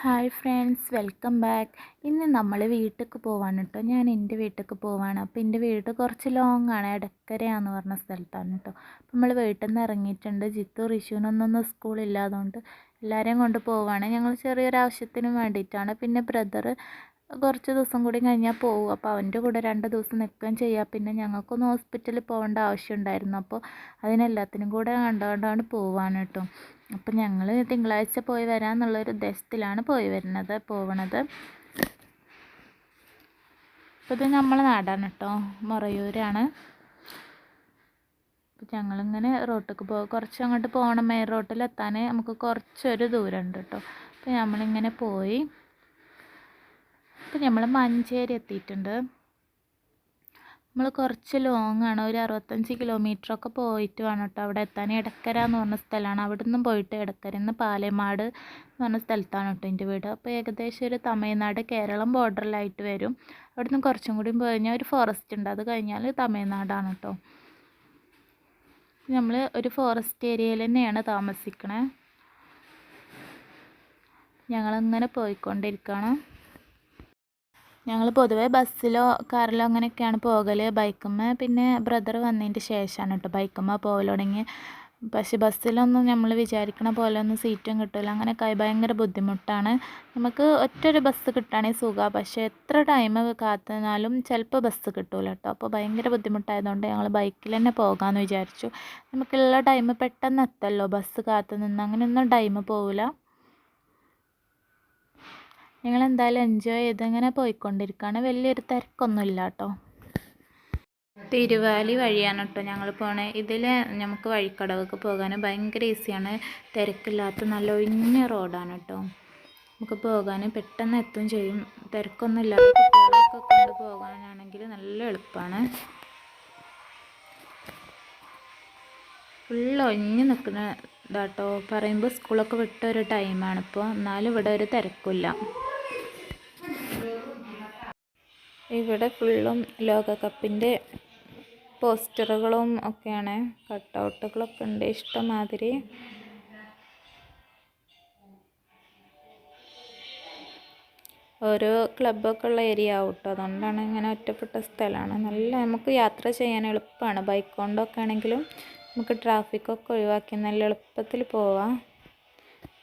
Hi friends welcome back ഇന്ന് നമ്മൾ വീട്ടിലേക്ക് പോവാണ് കേട്ടോ ഞാൻ എന്റെ വീട്ടിലേക്ക് പോവാണ്. അപ്പോൾ എന്റെ വീട് കുറച്ച് ലോങ് ആണ്. എടക്കരയാന്ന് പറഞ്ഞ സ്ഥലത്താണ് കേട്ടോ അപ്പോൾ നമ്മൾ വീട്ടിൽ നിന്ന് ഇറങ്ങിയിട്ടുണ്ട്. ജിത്തു റിഷുവിനൊന്നും സ്കൂളില്ലാതുകൊണ്ട് എല്ലാവരെയും കൊണ്ട് പോവാണ്. ഞങ്ങൾ ചെറിയൊരു ആവശ്യത്തിന് വേണ്ടിയിട്ടാണ് പിന്നെ ബ്രദർ കുറച്ച് ദിവസം കൂടി കഴിഞ്ഞാൽ പോകും അപ്പോൾ അവന്റെ കൂടെ രണ്ട് ദിവസം നിൽക്കുകയും ചെയ്യാം. പിന്നെ ഞങ്ങൾക്കൊന്ന് ഹോസ്പിറ്റലിൽ പോകേണ്ട ആവശ്യമുണ്ടായിരുന്നു അപ്പോൾ അതിനെല്ലാത്തിനും കൂടെ കണ്ടുകൊണ്ടാണ് പോവാണ് കേട്ടോ. അപ്പോൾ ഞങ്ങൾ തിങ്കളാഴ്ച പോയി വരാമെന്നുള്ളൊരു ഉദ്ദേശത്തിലാണ് പോയി വരുന്നത് പോവണത്. അപ്പോൾ ഇത് നമ്മളെ നാടാണ് കേട്ടോ. മൊറയൂരാണ്. അപ്പോൾ ഞങ്ങളിങ്ങനെ റോട്ടിലേക്ക് പോകും കുറച്ച് അങ്ങോട്ട് പോകണം മെയിൻ റോട്ടിലെത്താൻ നമുക്ക് കുറച്ചൊരു ദൂരമുണ്ട് കേട്ടോ. അപ്പോൾ നമ്മളിങ്ങനെ പോയി അപ്പോൾ നമ്മൾ മഞ്ചേരി എത്തിയിട്ടുണ്ട്. നമ്മൾ കുറച്ച് ലോങ് ആണ്. ഒരു അറുപത്തഞ്ച് കിലോമീറ്റർ ഒക്കെ പോയിട്ട് വേണം കേട്ടോ അവിടെ എത്താൻ. എടക്കര എന്ന് പറഞ്ഞ സ്ഥലമാണ് അവിടെ നിന്നും പോയിട്ട് എടക്കരയിൽ നിന്ന് പാലമാട് എന്ന് പറഞ്ഞ സ്ഥലത്താണ് കേട്ടോ എന്റെ വീട്. അപ്പോൾ ഏകദേശം ഒരു തമിഴ്നാട് കേരളം ബോർഡറിലായിട്ട് വരും. അവിടെ നിന്ന് കുറച്ചും കൂടി കഴിഞ്ഞാൽ ഒരു ഫോറസ്റ്റ് ഉണ്ട്. അത് കഴിഞ്ഞാൽ തമിഴ്നാടാണ് കേട്ടോ നമ്മൾ ഒരു ഫോറസ്റ്റ് ഏരിയയിൽ തന്നെയാണ് താമസിക്കണേ. ഞങ്ങളിങ്ങനെ പോയിക്കൊണ്ടിരിക്കുകയാണ് ഞങ്ങൾ പൊതുവേ ബസ്സിലോ കാറിലോ അങ്ങനെയൊക്കെയാണ് പോകൽ ബൈക്കുമ്മ പിന്നെ ബ്രദർ വന്നതിന്റെ ശേഷമാണ് കേട്ടോ ബൈക്കുമ്മ പോകൽ തുടങ്ങി പക്ഷെ ബസ്സിലൊന്നും നമ്മൾ വിചാരിക്കണ പോലെ ഒന്നും സീറ്റും കിട്ടില്ല അങ്ങനെയൊക്കെ ആയി ഭയങ്കര ബുദ്ധിമുട്ടാണ്. നമുക്ക് ഒറ്റൊരു ബസ് കിട്ടുകയാണെങ്കിൽ സുഖമാണ് പക്ഷേ എത്ര ടൈം കാത്തുനിന്നാലും ചിലപ്പോൾ ബസ് കിട്ടില്ല കേട്ടോ അപ്പോൾ ഭയങ്കര ബുദ്ധിമുട്ടായതുകൊണ്ട് ഞങ്ങൾ ബൈക്കിൽ തന്നെ പോകാമെന്ന് വിചാരിച്ചു. നമുക്കുള്ള ടൈം പെട്ടെന്ന് എത്തല്ലോ ബസ് കാത്തു നിന്ന് അങ്ങനെയൊന്നും ടൈം പോവില്ല ഞങ്ങൾ എന്തായാലും എൻജോയ് ചെയ്ത് ഇങ്ങനെ പോയിക്കൊണ്ടിരിക്കുകയാണ് വലിയൊരു തിരക്കൊന്നുമില്ല കേട്ടോ തിരുവാലി വഴിയാണ് കേട്ടോ ഞങ്ങൾ പോണേ. ഇതിൽ നമുക്ക് വഴിക്കടവൊക്കെ പോകാൻ ഭയങ്കര ഈസിയാണ് തിരക്കില്ലാത്ത നല്ല ഒഴിഞ്ഞ റോഡാണ് കേട്ടോ നമുക്ക് പോകാൻ പെട്ടെന്ന് എത്തും ചെയ്യും. തിരക്കൊന്നും ഇല്ലാതെ കുട്ടികളൊക്കെ കൊണ്ട് പോകാനാണെങ്കിൽ നല്ല എളുപ്പമാണ് ഫുള്ള് ഒഴിഞ്ഞു നിൽക്കുന്ന ഇതാട്ടോ. പറയുമ്പോൾ സ്കൂളൊക്കെ വിട്ട ഒരു ടൈമാണ് എന്നാലും ഇവിടെ ഒരു തിരക്കില്ല ഇവിടെ ഫുള്ളും ലോകകപ്പിന്റെ പോസ്റ്ററുകളും ഒക്കെയാണ്. കട്ടൗട്ടുകളൊക്കെ ഉണ്ട്. ഇഷ്ടമാതിരി. ഓരോ ക്ലബ്ബൊക്കെ ഉള്ള ഏരിയ ആവട്ടോ. അതുകൊണ്ടാണ് ഇങ്ങനെ ഒറ്റപ്പെട്ട സ്ഥലമാണ്. നല്ല നമുക്ക് യാത്ര ചെയ്യാൻ എളുപ്പമാണ്. ബൈക്ക് കൊണ്ടൊക്കെ ആണെങ്കിലും നമുക്ക് ട്രാഫിക്കൊക്കെ ഒഴിവാക്കി നല്ല എളുപ്പത്തിൽ പോവാം.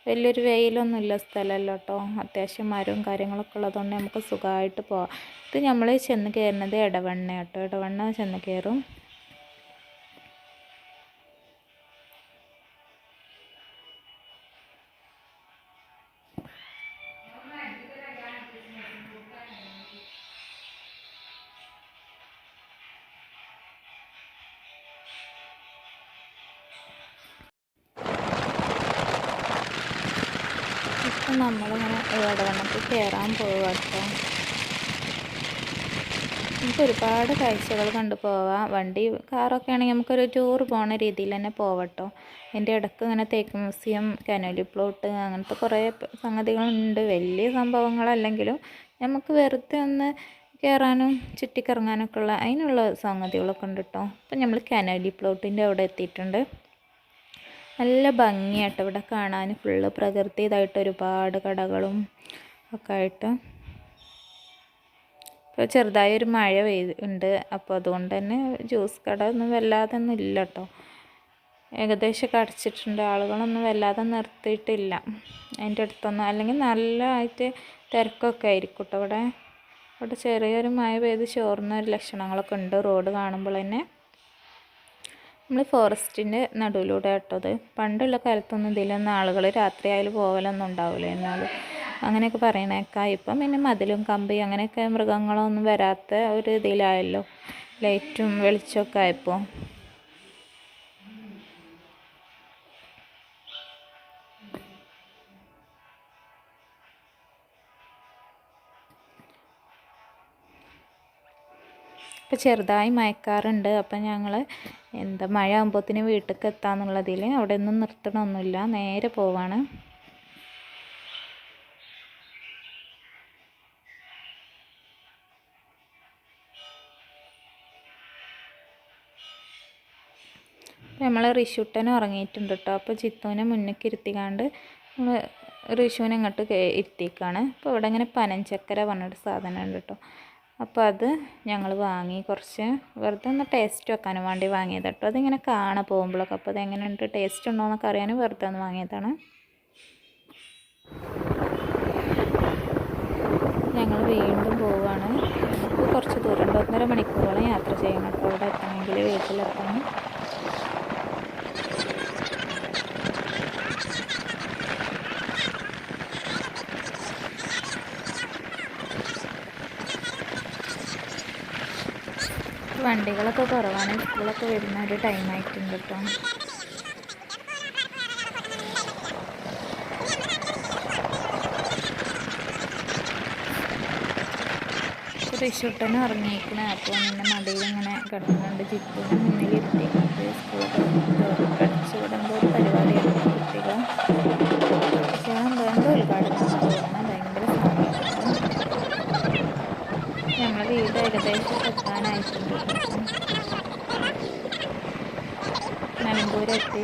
വലിയൊരു വെയിലൊന്നുമില്ല സ്ഥലമല്ല കേട്ടോ അത്യാവശ്യം മരവും കാര്യങ്ങളൊക്കെ ഉള്ളതുകൊണ്ട് നമുക്ക് സുഖമായിട്ട് പോവാം. ഇത് നമ്മൾ ചെന്ന് കയറുന്നത് ഇടവണ്ണ കേട്ടോ ഇടവണ്ണ ചെന്ന് കയറും. ഇപ്പം നമ്മളിങ്ങനെ വന്നിട്ട് കയറാൻ പോവുക നമുക്ക് ഒരുപാട് കാഴ്ചകൾ കണ്ടു പോവാം. വണ്ടി കാറൊക്കെ ആണെങ്കിൽ നമുക്കൊരു ടൂർ പോണ രീതിയിൽ തന്നെ പോവട്ടോ എന്റെ ഇടയ്ക്ക് ഇങ്ങനെ തേക്ക് മ്യൂസിയം കനോലി പ്ലോട്ട് അങ്ങനത്തെ കുറേ സംഗതികളുണ്ട്. വലിയ സംഭവങ്ങളല്ലെങ്കിലും നമുക്ക് വെറുതെ ഒന്ന് കയറാനും ചുറ്റിക്കറങ്ങാനൊക്കെ ഉള്ള അതിനുള്ള സംഗതികളൊക്കെ ഉണ്ട് കേട്ടോ അപ്പം നമ്മൾ കനോലി പ്ലോട്ടിന്റെ അവിടെ എത്തിയിട്ടുണ്ട്. നല്ല ഭംഗിയാട്ടോ. ഇവിടെ കാണാൻ ഫുള്ള് പ്രകൃതി ഇതായിട്ട് ഒരുപാട് കടകളും ഒക്കെ ആയിട്ട്. ഇപ്പോൾ ചെറുതായി ഒരു മഴ പെയ്ത് ഉണ്ട്. അപ്പോൾ അതുകൊണ്ട് തന്നെ ജ്യൂസ് കട ഒന്നും വല്ലാതെ ഒന്നും ഇല്ല കേട്ടോ ഏകദേശമൊക്കെ അടച്ചിട്ടുണ്ട്. ആളുകളൊന്നും വല്ലാതെ നിർത്തിയിട്ടില്ല. അതിന്റെ അടുത്തൊന്നും അല്ലെങ്കിൽ നല്ലതായിട്ട് തിരക്കൊക്കെ ആയിരിക്കും കേട്ടോ ഇവിടെ ഇവിടെ ചെറിയൊരു മഴ പെയ്ത് ചോർന്ന ഒരു ലക്ഷണങ്ങളൊക്കെ ഉണ്ട്. റോഡ് കാണുമ്പോൾ തന്നെ. നമ്മൾ ഫോറസ്റ്റിന്റെ നടുവിലൂടെ കേട്ടത് പണ്ടുള്ള കാലത്തൊന്നും ഇതിലൊന്നും ആളുകൾ രാത്രി ആയാലും പോകലൊന്നും ഉണ്ടാവില്ല എന്നാലും അങ്ങനെയൊക്കെ പറയണേക്കാം ഇപ്പം പിന്നെ മതിലും കമ്പി അങ്ങനെയൊക്കെ മൃഗങ്ങളൊന്നും വരാത്ത ഒരു ഇതിലായല്ലോ. ലൈറ്റും വെളിച്ചമൊക്കെ ആയപ്പോൾ ഇപ്പോൾ ചെറുതായി മയക്കാറുണ്ട്. അപ്പം ഞങ്ങൾ എന്താ മഴ ആകുമ്പോഴത്തേന് വീട്ടിലേക്ക് എത്താമെന്നുള്ളതിൽ അവിടെ ഒന്നും നിർത്തണമൊന്നുമില്ല. നേരെ പോവാണ്. നമ്മൾ റിഷുട്ടൻ ഉറങ്ങിയിട്ടുണ്ട് കേട്ടോ. അപ്പോൾ ചിത്തുവിനെ മുന്നേക്ക് ഇരുത്തിക്കാണ്ട് നമ്മൾ റിഷുവിനെ അങ്ങോട്ട് ഇരുത്തിക്കാണ് അപ്പോൾ ഇവിടെ ഇങ്ങനെ പനഞ്ചക്കര പറഞ്ഞൊരു സാധനം ഉണ്ട് കേട്ടോ. അപ്പോൾ അത് ഞങ്ങൾ വാങ്ങി കുറച്ച് വെറുതെ ഒന്ന് ടേസ്റ്റ് വെക്കാനും വേണ്ടി വാങ്ങിയത് കേട്ടോ അതിങ്ങനെ കാണാൻ പോകുമ്പോഴൊക്കെ. അപ്പോൾ അത് എങ്ങനെയുണ്ട് ടേസ്റ്റ് ഉണ്ടോ എന്നൊക്കെ അറിയാനും വെറുതെ ഒന്ന് വാങ്ങിയതാണ്. ഞങ്ങൾ വീണ്ടും പോവുകയാണ് കുറച്ച് ദൂരം ഒന്നര മണിക്കൂറോളം യാത്ര ചെയ്യണം അപ്പോൾ അവിടെ എത്തണമെങ്കിൽ വീട്ടിലെത്തണം. വണ്ടികളൊക്കെ കുറവാണ്. സ്കൂളൊക്കെ വരുന്ന ഒരു ടൈം ആയിട്ടുണ്ട് കേട്ടോ റിഷുട്ടന് ഇറങ്ങിയിരിക്കണ അപ്പോൾ നിന്നെ മടിയിൽ ഇങ്ങനെ കിടന്നുകൊണ്ട് ഇരുത്തിയിട്ട് സ്കൂളൊക്കെ വിടുമ്പോൾ ഒരു പരിപാടിയാണ് കുട്ടികൾ. ഉദ്ഘാടനമാണ് ഭയങ്കര നമ്മളെ വീട് ഏകദേശം എത്താനായിട്ടുണ്ട് കേട്ടോ. നിലമ്പൂരെത്തി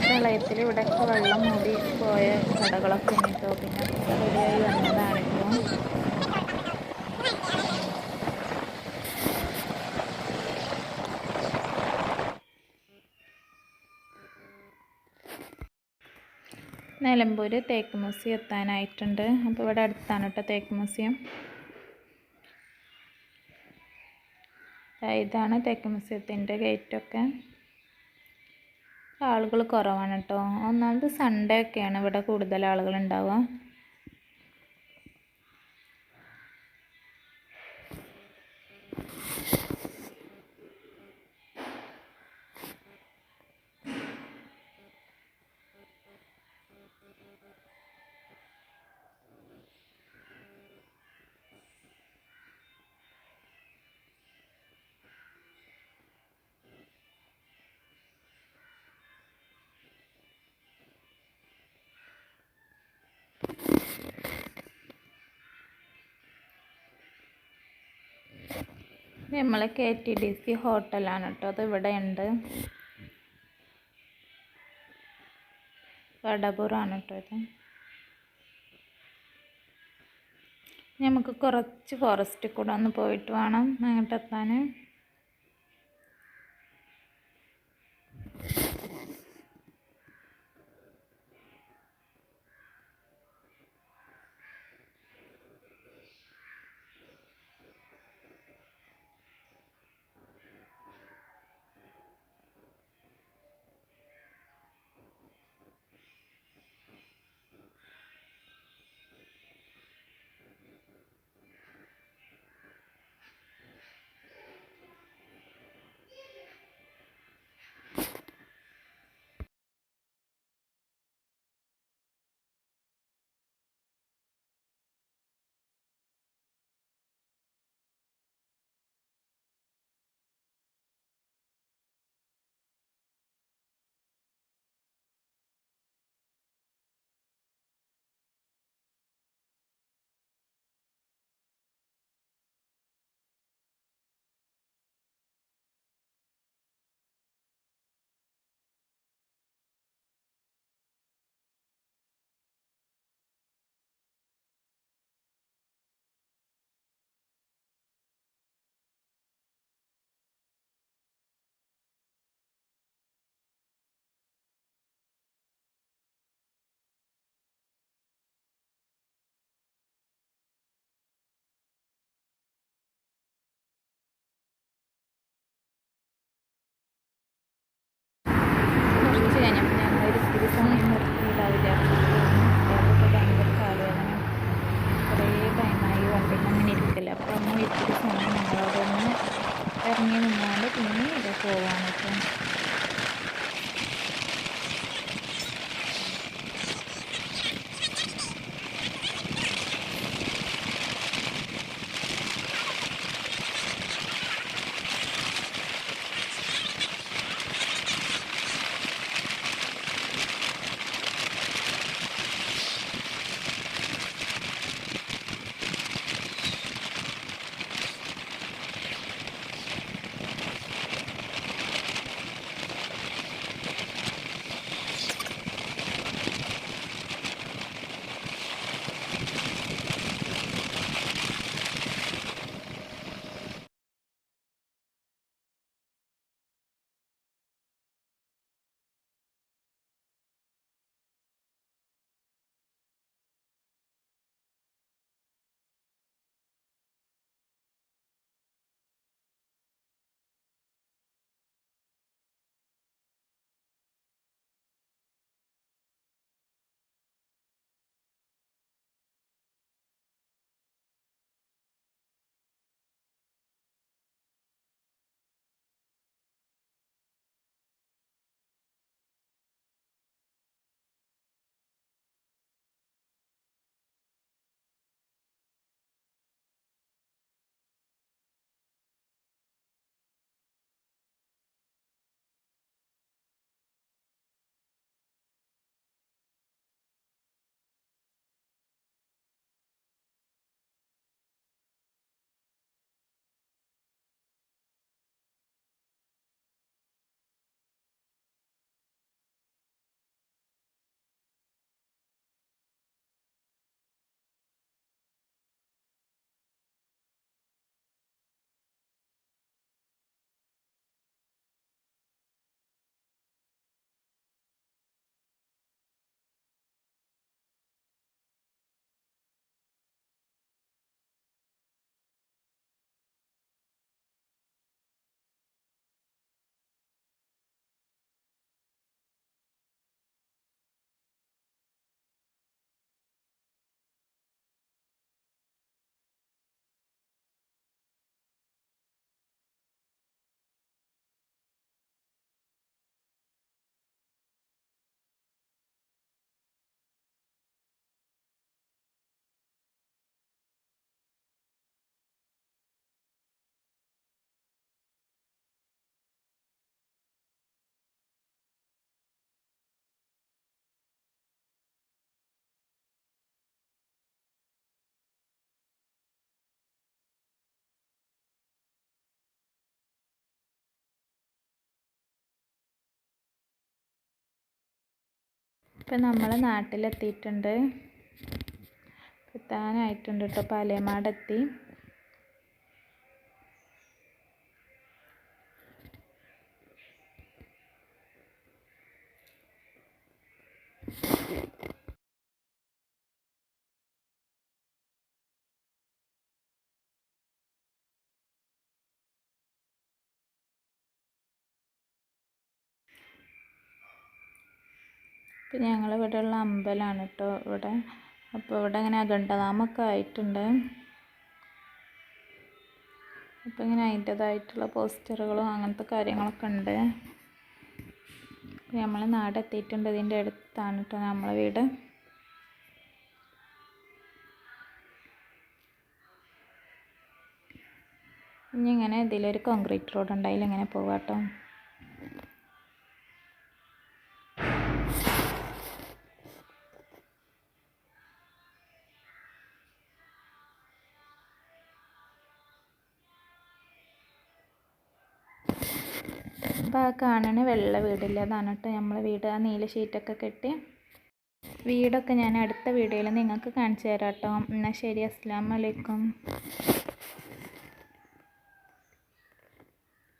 പ്രളയത്തിൽ ഇവിടെയൊക്കെ വെള്ളം മൂടി പോയ കടകളൊക്കെ ഉണ്ടോ പിന്നെ അതൊക്കെ റെഡിയായി വന്നതാണിപ്പോൾ നിലമ്പൂർ തേക്ക് മ്യൂസിയം എത്താനായിട്ടുണ്ട്. അപ്പോൾ ഇവിടെ അടുത്താണ് കേട്ടോ തേക്ക് മ്യൂസിയം. ഇതാണ് തേക്ക് മ്യൂസിയത്തിന്റെ ഗേറ്റൊക്കെ. ആളുകൾ കുറവാണ് കേട്ടോ ഒന്നാമത് സൺഡേ ഒക്കെയാണ് ഇവിടെ കൂടുതൽ ആളുകൾ ഉണ്ടാവുക. നമ്മളെ കെ ടി ഡി സി ഹോട്ടലാണ് കേട്ടോ. അത് ഇവിടെ ഉണ്ട് വടപുറാണ് കേട്ടോ ഇത്. നമുക്ക് കുറച്ച് ഫോറസ്റ്റിൽ കൂടെ ഒന്ന് പോയിട്ട് വേണം അങ്ങോട്ട് ഇപ്പം നമ്മൾ നാട്ടിലെത്തിയിട്ടുണ്ട്. എത്താനായിട്ടുണ്ട് കേട്ടോ പാലേമാടെത്തി. പിന്നെ ഞങ്ങൾ ഇവിടെയുള്ള അമ്പലമാണ് കേട്ടോ ഇവിടെ. അപ്പോൾ ഇവിടെ ഇങ്ങനെ അഖണ്ഡനാമൊക്കെ ആയിട്ടുണ്ട്. അപ്പോൾ ഇങ്ങനെ അതിന്റേതായിട്ടുള്ള പോസ്റ്ററുകളും അങ്ങനത്തെ കാര്യങ്ങളൊക്കെ ഉണ്ട്. നമ്മൾ നാട് എത്തിയിട്ടുണ്ട് ഇതിന്റെ അടുത്താണ് കേട്ടോ നമ്മളെ വീട്. ഇനി ഇങ്ങനെ ഇതിലൊരു കോൺക്രീറ്റ് റോഡ് ഉണ്ടായാലും ഇങ്ങനെ പോവാം പോവാട്ടോ. അപ്പോൾ കാണണ വെള്ള വീടില്ല അതാണ് കേട്ടോ. നമ്മളെ വീട് ആ നീല ഷീറ്റൊക്കെ കെട്ടി. വീടൊക്കെ ഞാൻ അടുത്ത വീഡിയോയിൽ നിങ്ങൾക്ക് കാണിച്ചു തരാം കേട്ടോ. എന്നാൽ ശരി അസ്സാം വലൈക്കും